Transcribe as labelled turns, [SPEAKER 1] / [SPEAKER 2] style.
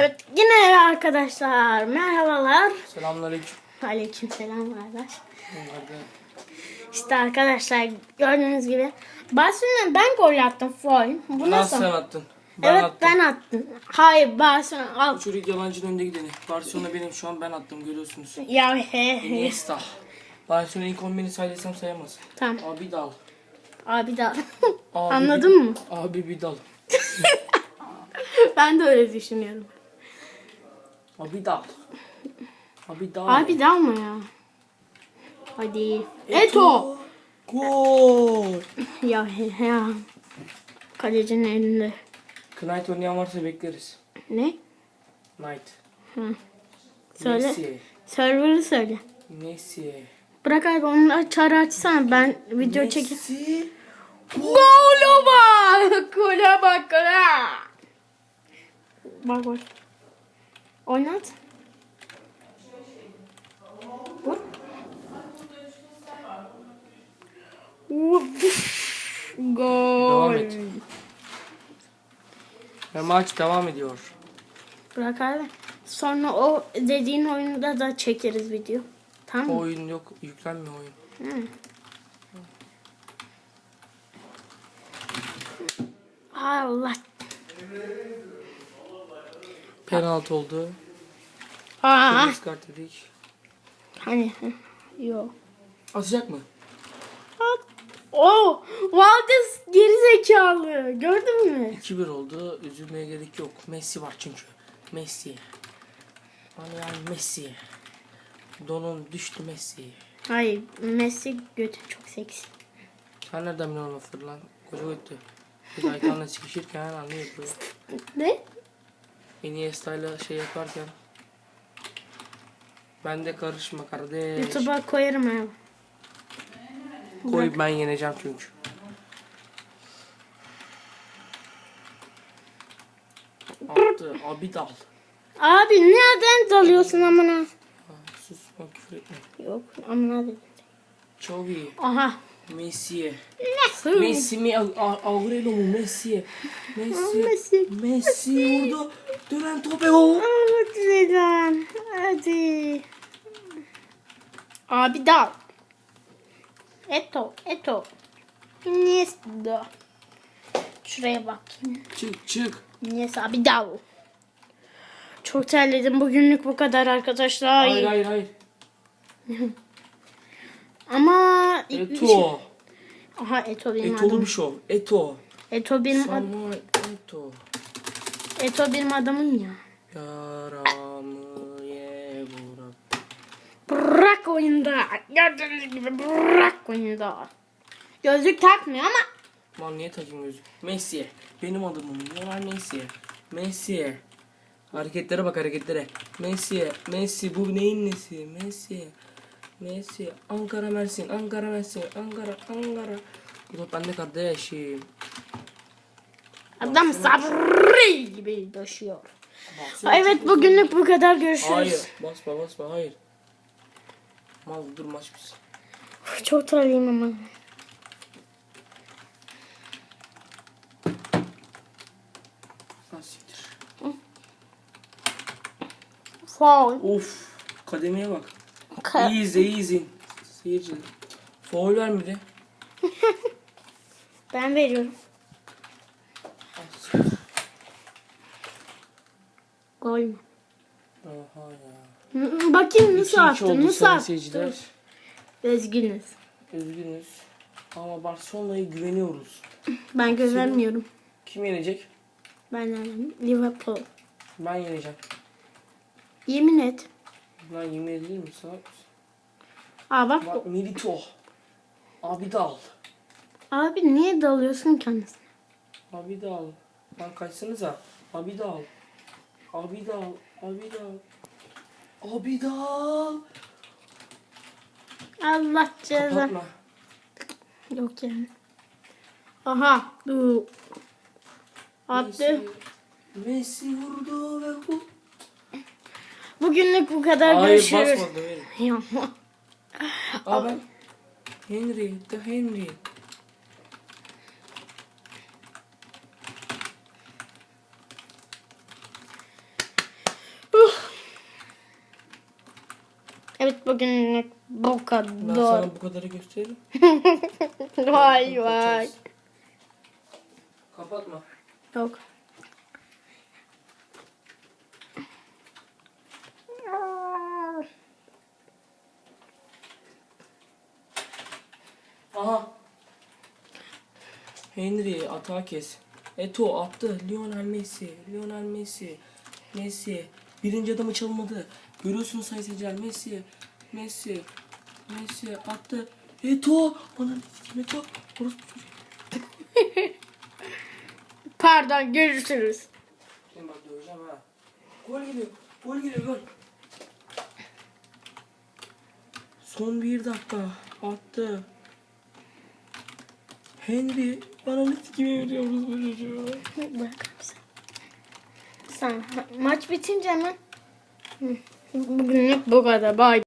[SPEAKER 1] Evet yine arkadaşlar merhabalar.
[SPEAKER 2] Selamünaleyküm.
[SPEAKER 1] Aleyküm selam kardeş. İşte arkadaşlar gördüğünüz gibi Barcelona ben gol attım foul. Bu
[SPEAKER 2] Nasıl
[SPEAKER 1] nasıl?
[SPEAKER 2] sen attın? Ben
[SPEAKER 1] evet
[SPEAKER 2] attım.
[SPEAKER 1] ben attım. Hayır Barcelona al.
[SPEAKER 2] Çocuk yalancının önde gideni. Barcelona benim şu an ben attım görüyorsunuz.
[SPEAKER 1] Ya he.
[SPEAKER 2] Iniesta. Barcelona ilk 11'ini say desem sayamaz.
[SPEAKER 1] Tamam
[SPEAKER 2] Abi dal.
[SPEAKER 1] abi da.
[SPEAKER 2] Abi
[SPEAKER 1] Anladın
[SPEAKER 2] bir-
[SPEAKER 1] mı?
[SPEAKER 2] Abi bir dal.
[SPEAKER 1] ben de öyle düşünüyorum.
[SPEAKER 2] Abi dal. Abi dal.
[SPEAKER 1] Abi da mı ya? Hadi. Eto.
[SPEAKER 2] Gol.
[SPEAKER 1] Ya ya. Kalecinin elinde.
[SPEAKER 2] Knight oynayan varsa bekleriz.
[SPEAKER 1] Ne?
[SPEAKER 2] Knight.
[SPEAKER 1] Söyle.
[SPEAKER 2] Messi.
[SPEAKER 1] Server'ı söyle.
[SPEAKER 2] Messi.
[SPEAKER 1] Bırak abi onu çağrı açsana ben video çekeyim.
[SPEAKER 2] Messi.
[SPEAKER 1] Gole bak! Gole bak gole! Bak bak. Oynat. Vur. Gol.
[SPEAKER 2] Devam et. Ve maç devam ediyor.
[SPEAKER 1] Bırak abi. Sonra o dediğin oyunda da çekeriz video. Tamam mı?
[SPEAKER 2] Oyun yok. Yüklenmiyor oyun.
[SPEAKER 1] Hı. Allah.
[SPEAKER 2] Penaltı oldu.
[SPEAKER 1] Aa,
[SPEAKER 2] Kırmızı kart dedik.
[SPEAKER 1] hani yok.
[SPEAKER 2] Atacak mı?
[SPEAKER 1] O Valdes geri zekalı. Gördün mü?
[SPEAKER 2] 2-1 oldu. Üzülmeye gerek yok. Messi var çünkü. Messi. Hani yani Messi. Donun düştü Messi.
[SPEAKER 1] Hayır Messi götü çok seksi.
[SPEAKER 2] Sen nereden biliyorsun o fırlan? Koca götü. Biz Aykan'la sıkışırken anlıyor.
[SPEAKER 1] Ne?
[SPEAKER 2] Iniesta'yla şey yaparken. Ben de karışma kardeş.
[SPEAKER 1] YouTube'a koyarım abi.
[SPEAKER 2] Koy ben yeneceğim çünkü. Attı. Abi dal.
[SPEAKER 1] Abi nereden dalıyorsun amına?
[SPEAKER 2] Sus bak küfür etme.
[SPEAKER 1] Yok amına dedim.
[SPEAKER 2] Çok iyi.
[SPEAKER 1] Aha.
[SPEAKER 2] Messi.
[SPEAKER 1] Nasıl?
[SPEAKER 2] Messi mi? Aurelio mu? Messi. Messi.
[SPEAKER 1] Messi.
[SPEAKER 2] Messi vurdu. Dönen gol.
[SPEAKER 1] Hadi neden? Hadi. Abi dal. Eto, Eto. Iniesta. Şuraya bakayım.
[SPEAKER 2] Çık çık.
[SPEAKER 1] Iniesta abi dal. Çok terledim. Bugünlük bu kadar arkadaşlar.
[SPEAKER 2] Hayır hayır hayır.
[SPEAKER 1] Ama
[SPEAKER 2] Eto.
[SPEAKER 1] Aha Eto benim
[SPEAKER 2] Etolu
[SPEAKER 1] adım.
[SPEAKER 2] bir şov. Eto.
[SPEAKER 1] Eto benim ad-
[SPEAKER 2] Samuel Eto.
[SPEAKER 1] Eto benim adamım ya.
[SPEAKER 2] Yaramı
[SPEAKER 1] oyunda. Gördüğünüz gibi bırak oyunda. Gözlük takmıyor ama
[SPEAKER 2] Lan niye takayım gözü? Messi. Benim adımım. Lionel Messi. Messi. Hareketlere bak hareketlere. Messi. Messi. Bu neyin nesi? Messi. Messi. Ankara Mersin. Ankara Mersin. Ankara. Ankara. Bu da bende kardeşim.
[SPEAKER 1] adam sabrı gibi taşıyor. Evet bugünlük bu kadar görüşürüz.
[SPEAKER 2] Hayır. Basma basma hayır. Mal dur maç biz.
[SPEAKER 1] Çok terliyim ama.
[SPEAKER 2] Siktir.
[SPEAKER 1] Foul.
[SPEAKER 2] Of. Kademeye bak.
[SPEAKER 1] Ka-
[SPEAKER 2] Easy easy. Seyirciler. Foul vermedi.
[SPEAKER 1] ben veriyorum. Gol mü?
[SPEAKER 2] Oha ya.
[SPEAKER 1] Bakayım nasıl
[SPEAKER 2] 2-2
[SPEAKER 1] attın?
[SPEAKER 2] oldu
[SPEAKER 1] Nasıl attın?
[SPEAKER 2] seyirciler.
[SPEAKER 1] Üzgünüz.
[SPEAKER 2] Ama Barcelona'ya güveniyoruz.
[SPEAKER 1] Ben güvenmiyorum.
[SPEAKER 2] Kim yenecek?
[SPEAKER 1] Ben nereden? Liverpool.
[SPEAKER 2] Ben yeneceğim.
[SPEAKER 1] Yemin et.
[SPEAKER 2] Lan yemin edilir mi? Mısın?
[SPEAKER 1] Aa bak.
[SPEAKER 2] Bak Milito. Abidal.
[SPEAKER 1] Abi niye dalıyorsun kendisine?
[SPEAKER 2] Abidal. Lan kaçsanıza. Abidal. Abidal. Abidal. Abidal.
[SPEAKER 1] Allah ceza.
[SPEAKER 2] Kapatma.
[SPEAKER 1] Yok yani. Aha. Bu. Attı.
[SPEAKER 2] Messi. Vurdu ve bu.
[SPEAKER 1] Bugünlük bu kadar
[SPEAKER 2] Hayır
[SPEAKER 1] görüşürüz.
[SPEAKER 2] basmadı verin.
[SPEAKER 1] Ya.
[SPEAKER 2] Aa ben. Henry. The Henry.
[SPEAKER 1] Evet bugünlük bu
[SPEAKER 2] Ben
[SPEAKER 1] kadar.
[SPEAKER 2] sana bu kadarı gösteririm.
[SPEAKER 1] Vay vay.
[SPEAKER 2] Kapatma.
[SPEAKER 1] Yok.
[SPEAKER 2] Aha. Henry atağı kes. Eto attı. Lionel Messi. Lionel Messi. Messi. Birinci adamı çalmadı. Görüyorsun sayın seyirciler. Messi. Messi. Messi attı. Eto. Ananı sikeyim Eto. Orası
[SPEAKER 1] Pardon görüşürüz.
[SPEAKER 2] Ben bak döveceğim ha. Gol geliyor. Gol geliyor gol. Son bir dakika. Attı. Henry. Bana ne gibi veriyoruz bu çocuğu.
[SPEAKER 1] Bırakır mısın? Sen maç bitince hemen. Bugünlük bu kadar. Bye.